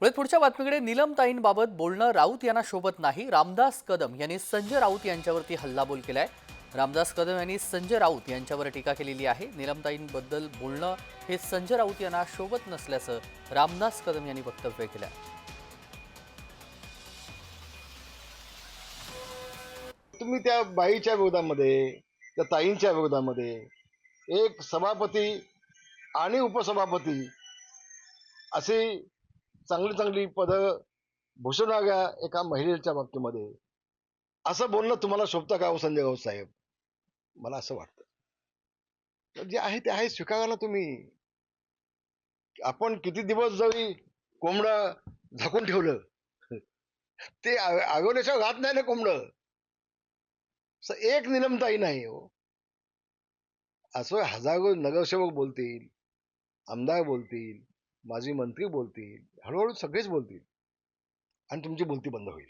पुढे पुढच्या बातमीकडे नीलमताईंबाबत बोलणं राऊत यांना शोभत नाही. रामदास कदम यांनी संजय राऊत यांच्यावरती हल्लाबोल केलाय. रामदास कदम यांनी संजय राऊत यांच्यावर टीका केलेली आहे. नीलमताईंबद्दल बोलणं हे संजय राऊत यांना शोभत नसल्याचं रामदास कदम यांनी वक्तव्य केलं तुम्ही त्या बाईच्या विरोधामध्ये त्या ताईंच्या विरोधामध्ये एक सभापती आणि उपसभापती असे चांगली चांगली पदं भूषणाव्या एका महिलेच्या बाबतीमध्ये. असं बोलणं तुम्हाला शोभतं का हो संजय राऊत साहेब? मला असं वाटतं. तर जे आहे ते आहे स्वीकारा ना तुम्ही. आपण किती दिवस जरी कोंबड झाकून ठेवलं ते आगवल्याशिवाय घात नाही ना कोंबडं? असं एक निलमताई नाही हो. असं हजारो नगरसेवक बोलतील आमदार बोलतील माजी मंत्री बोलतील हळूहळू सगळेच बोलतील आणि तुमची बोलती बंद होईल.